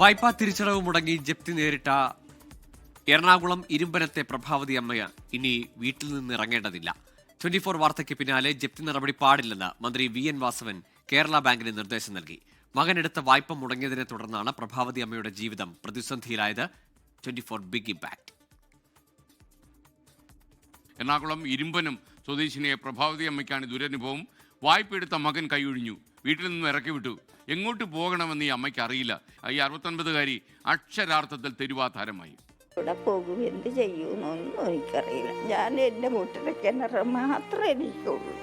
വായ്പാ തിരിച്ചടവ് മുടങ്ങി ജപ്തി നേരിട്ട എറണാകുളം ഇരുമ്പനത്തെ പ്രഭാവതി അമ്മയ ഇനി വീട്ടിൽ നിന്ന് ഇറങ്ങേണ്ടതില്ല. ട്വന്റി ഫോർ വാർത്തയ്ക്ക് പിന്നാലെ ജപ്തി നടപടി പാടില്ലെന്ന് മന്ത്രി വി എൻ വാസവൻ കേരള ബാങ്കിന് നിർദ്ദേശം നൽകി. മകനെടുത്ത വായ്പ മുടങ്ങിയതിനെ തുടർന്നാണ് പ്രഭാവതി അമ്മയുടെ ജീവിതം പ്രതിസന്ധിയിലായത്. Twenty four big impact. Ernakulam ഇരുമ്പനും സ്വദേശിനിയെ പ്രഭാവതി അമ്മയ്ക്കാണ് ദുരനുഭവം. വായ്പ എടുത്ത മകൻ കൈയൊഴിഞ്ഞു. വീട്ടിൽ നിന്ന് ഇറക്കി വിട്ടു. എങ്ങോട്ട് പോകണമെന്ന് ഈ അമ്മയ്ക്ക് അറിയില്ല. ഈ അറുപത്തൊൻപതുകാരി അക്ഷരാർത്ഥത്തിൽ തെരുവാധാരമായി. ഇവിടെ പോകും? എന്ത് ചെയ്യുമെന്നൊന്നും എനിക്കറിയില്ല. ഞാൻ എന്റെ വീട്ടിലെ കിണറ് മാത്രമേ എനിക്കുള്ളൂ.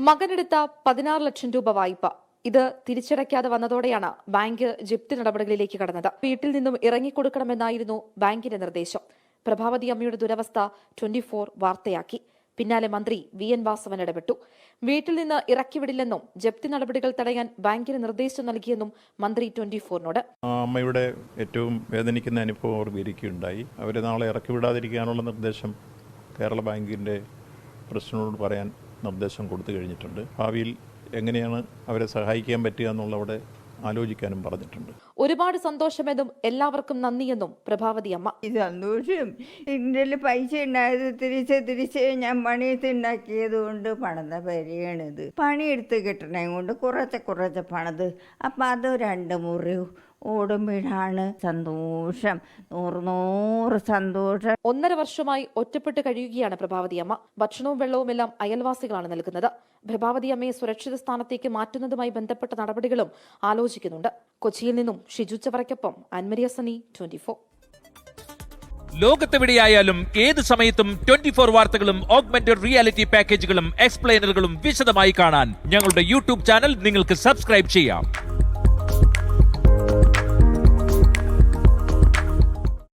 മകനെടുത്ത പതിനാറ് ലക്ഷം രൂപ വായ്പ. ഇത് തിരിച്ചടയ്ക്കാതെ വന്നതോടെയാണ് ബാങ്ക് ജപ്തി നടപടികളിലേക്ക് കടന്നത്. വീട്ടിൽ നിന്നും ഇറങ്ങിക്കൊടുക്കണമെന്നായിരുന്നു ബാങ്കിന്റെ നിർദ്ദേശം. പ്രഭാവതി അമ്മയുടെ ദുരവസ്ഥ ട്വന്റി ഫോർ വാർത്തയാക്കി. പിന്നാലെ മന്ത്രി വി എൻ വാസവൻ ഇടപെട്ടു. വീട്ടിൽ നിന്ന് ഇറക്കിവിടില്ലെന്നും ജപ്തി നടപടികൾ തടയാൻ ബാങ്കിന് നിർദ്ദേശം നൽകിയെന്നും മന്ത്രി ട്വന്റി ഫോറിനോട്. അമ്മയുടെ ഏറ്റവും വേദനിക്കുന്ന അനുഭവം അവർ വിരിക്കുകയുണ്ടായി. അവരെ നാളെ ഇറക്കി വിടാതിരിക്കാനുള്ള നിർദ്ദേശം കേരള ബാങ്കിന്റെ പ്രസിഡന്റിനോട് പറയാൻ നിർദ്ദേശം കൊടുത്തു കഴിഞ്ഞിട്ടുണ്ട്. ഭാവിയിൽ എങ്ങനെയാണ് അവരെ സഹായിക്കാൻ പറ്റുക എന്നുള്ളവിടെ ആലോചിക്കാനും പറഞ്ഞിട്ടുണ്ട്. ഒരുപാട് സന്തോഷമെന്നും എല്ലാവർക്കും നന്ദിയെന്നും പ്രഭാവതി അമ്മ. ഇത് സന്തോഷം എന്റെ പൈസ ഉണ്ടായത് തിരിച്ച് തിരിച്ച് ഞാൻ പണിയത്ത് ഉണ്ടാക്കിയത് കൊണ്ട് പണിത പരിയാണിത് പണിയെടുത്ത് കിട്ടണേ കൊണ്ട് കുറച്ച് കുറച്ച് പണിത്. അപ്പം അത് രണ്ട് മുറി ഓടും വീടാണ് സന്തോഷം. നൂറ് നൂറ് സന്തോഷം. ഒന്നര വർഷമായി ഒറ്റപ്പെട്ട് കഴിയുകയാണ് പ്രഭാവതി അമ്മ. ഭക്ഷണവും വെള്ളവും എല്ലാം അയൽവാസികളാണ് നൽകുന്നത്. പ്രഭാവതി അമ്മയെ സുരക്ഷിത സ്ഥാനത്തേക്ക് മാറ്റുന്നതുമായി ബന്ധപ്പെട്ട നടപടികളും ആലോചിക്കുന്നുണ്ട്. കൊച്ചിയിൽ നിന്നും ഷിജു ചവറയ്ക്കൊപ്പം അൻമരിയ സനി ട്വന്റി ഫോർ. ലോകത്തെവിടെയായാലും ഏത് സമയത്തും ട്വന്റി ഫോർ വാർത്തകളും ഓഗ്മെന്റഡ് റിയാലിറ്റി പാക്കേജുകളും എക്സ്പ്ലെയിനറുകളും വിശദമായി കാണാൻ ഞങ്ങളുടെ യൂട്യൂബ് ചാനൽ നിങ്ങൾക്ക് സബ്സ്ക്രൈബ് ചെയ്യാം.